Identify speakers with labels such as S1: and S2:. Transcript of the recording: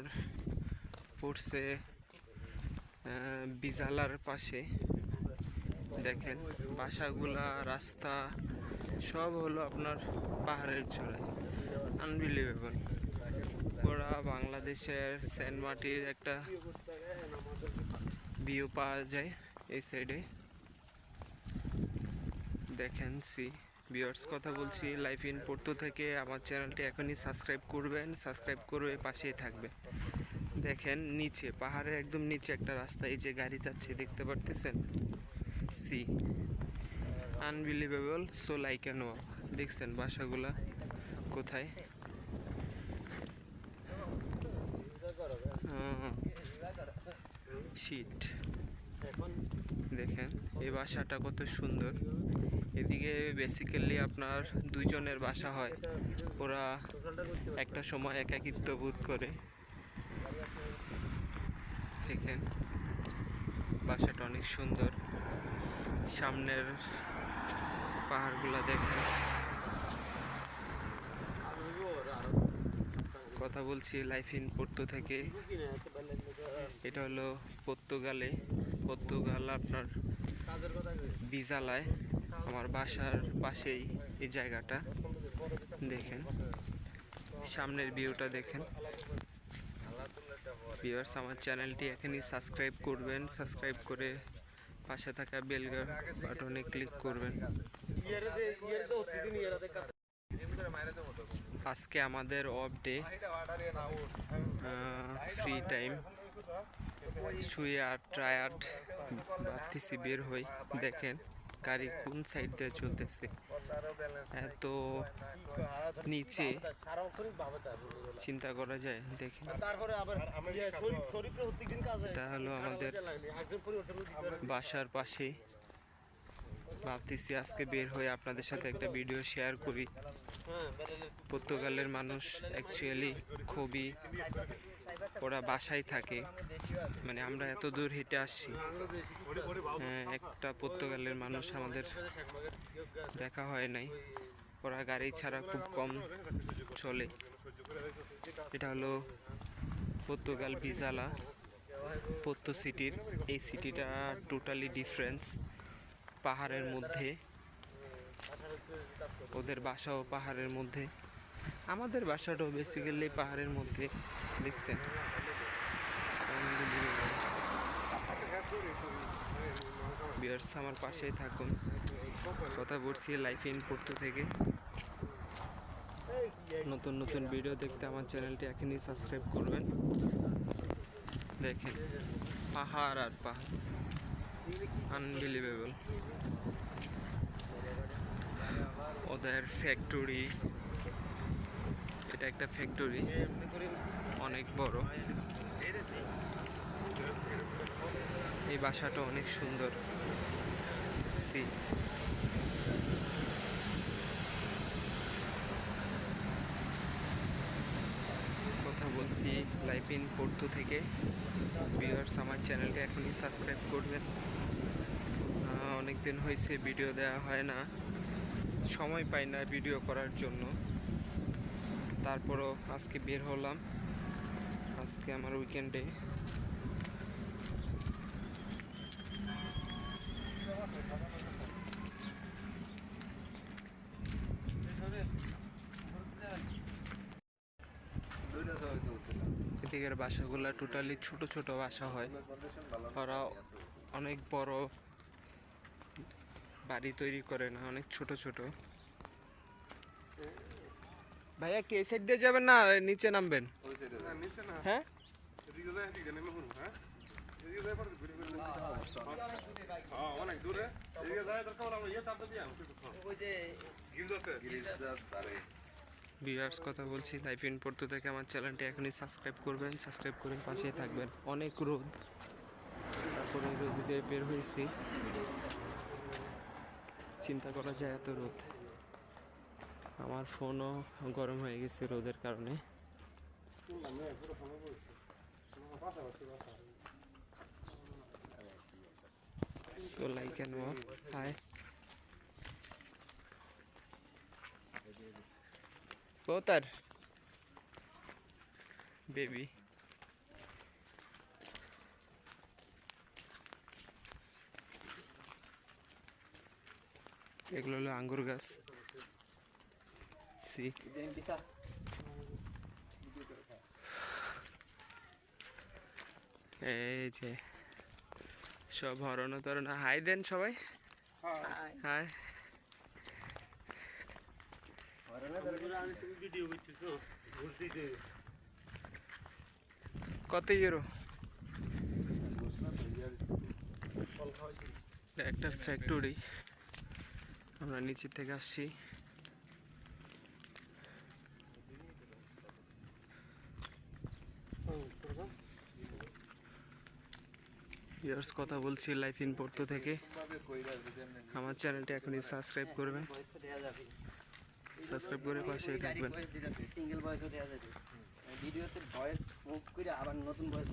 S1: আপনার পড়ছে বিজালার পাশে। দেখেন, বাসাগুলা, রাস্তা, সব হলো আপনার পাহাড়ের চূড়ায়। আনবিলিভেবল ওরা বাংলাদেশের সেন্ট মাটির একটা ভিউ পাওয়া যায় এই সাইডে দেখেন সি ভিউয়ার্স, কথা বলছি লাইফ ইন পোর্তো থেকে। আমার চ্যানেলটি এখনই সাবস্ক্রাইব করবেন। সাবস্ক্রাইব করে পাশেই থাকবেন। দেখেন, নিচে, পাহাড়ের একদম নিচে একটা রাস্তা, এই যে গাড়ি যাচ্ছে, দেখতে পারতেছেন? See. Unbelievable so like and walk দেখছেন বাসাগুলা কোথায়? শীট দেখেন, এই বাসাটা কত সুন্দর। এদিকে বেসিক্যালি আপনার দুইজনের বাসা হয়। ওরা একটা সময় একাকিত্ব বোধ করে। দেখেন, বাসাটা অনেক সুন্দর। সামনের পাহাড়গুলা দেখেন। কথা বলছি লাইফ ইন পোর্তো থেকে। এটা হলো পর্তুগালে। পর্তুগাল আপনার বিজালায়। আমার বাসার পাশেই এই জায়গাটা। দেখেন, সামনের ভিউটা দেখেন। ভিউয়ার্স আমার চ্যানেলটি এখনই সাবস্ক্রাইব করবেন। সাবস্ক্রাইব করে পাশে থাকা বেল বাটনে ক্লিক করবেন। আজকে আমাদের অফ ডে ফ্রি টাইম শুয়ে আর টায়ার্ড ভাবতেছি বের হই। দেখেন গাড়ি কোন সাইড দিয়ে চলতেছে? এত নিচে চিন্তা করা যায়
S2: দেখি হয়।
S1: এটা হলো আমাদের বাসার পাশে। ভাবতেছি আজকে বের হয়ে আপনাদের সাথে একটা ভিডিও শেয়ার করি।
S2: হ্যাঁ,
S1: পর্তুগালের মানুষ অ্যাকচুয়ালি খুবই ওরা বাসায় থাকে। মানে আমরা এত দূর হেঁটে আসছি। হ্যাঁ, একটা পর্তুগালের মানুষ আমাদের দেখা হয় নাই। ওরা গাড়ি ছাড়া খুব কম চলে। এটা হলো পর্তুগাল বিজালা পর্তো সিটির এই সিটিটা টোটালি ডিফারেন্স পাহাড়ের মধ্যে। ওদের বাসাও পাহাড়ের মধ্যে। আমাদের বাসাটাও বেসিক্যালি পাহাড়ের মধ্যে, দেখছেন? বিয়ার্স আমার পাশেই থাকুন। কথা বলছি লাইফ ইন পোর্তো থেকে। নতুন নতুন ভিডিও দেখতে আমার চ্যানেলটি এখনই সাবস্ক্রাইব করবেন। দেখেন, পাহাড় আর পাহাড়। আনবিলিভেবল ওদের ফ্যাক্টরি এটা একটা ফ্যাক্টরি অনেক বড়। এই বাসাটা অনেক সুন্দর। সি কথা বলছি লাইফ ইন পোর্তো থেকে। ভিউয়ার্স আমার চ্যানেলটি এখনই সাবস্ক্রাইব করবেন। অনেক দিন হয়েছে ভিডিও দেওয়া হয় না। সময় পাই না ভিডিও করার জন্য। তারপরও আজকে বের হলাম। আজকে আমার উইকেন্ডে এদিকের বাসাগুলো টোটালি ছোট ছোট বাসা হয়। ওরা অনেক বড় বাড়ি তৈরি করে না, অনেক ছোট ছোট। ভাইয়া কে সাইড দিয়ে যাবেন না নিচে নামবেন? হ্যাঁ ভিউয়ার্স কথা বলছি লাইফ ইন পড়তে থেকে আমার চ্যানেলটি এখনই সাবস্ক্রাইব করবেন সাবস্ক্রাইব করে পাশেই থাকবেন। অনেক রোদ। তারপরে রোদ দিয়ে বের হয়েছি। চিন্তা করা যায় এত রোদ। আমার ফোনও গরম হয়ে গেছে রোদের কারণে। সো ও তার বেবি এগুলো হলো আঙ্গুর গাছ। সি এই যে সব হরণ তরণ হাই দেন সবাই। হাই কত ইউরো একটা ফ্যাক্টরি আমরা নিচে থেকে আসছি। ইয়ার্স কথা বলছি লাইফ ইন পোর্তো থেকে। আমার চ্যানেলটি এখনই সাবস্ক্রাইব করবেন। সাবস্ক্রাইব করে পাশে থাকবেন।
S3: সিঙ্গেল যাবে। ভিডিওতে ভয়েস মুভ করে আবার নতুন ভয়েস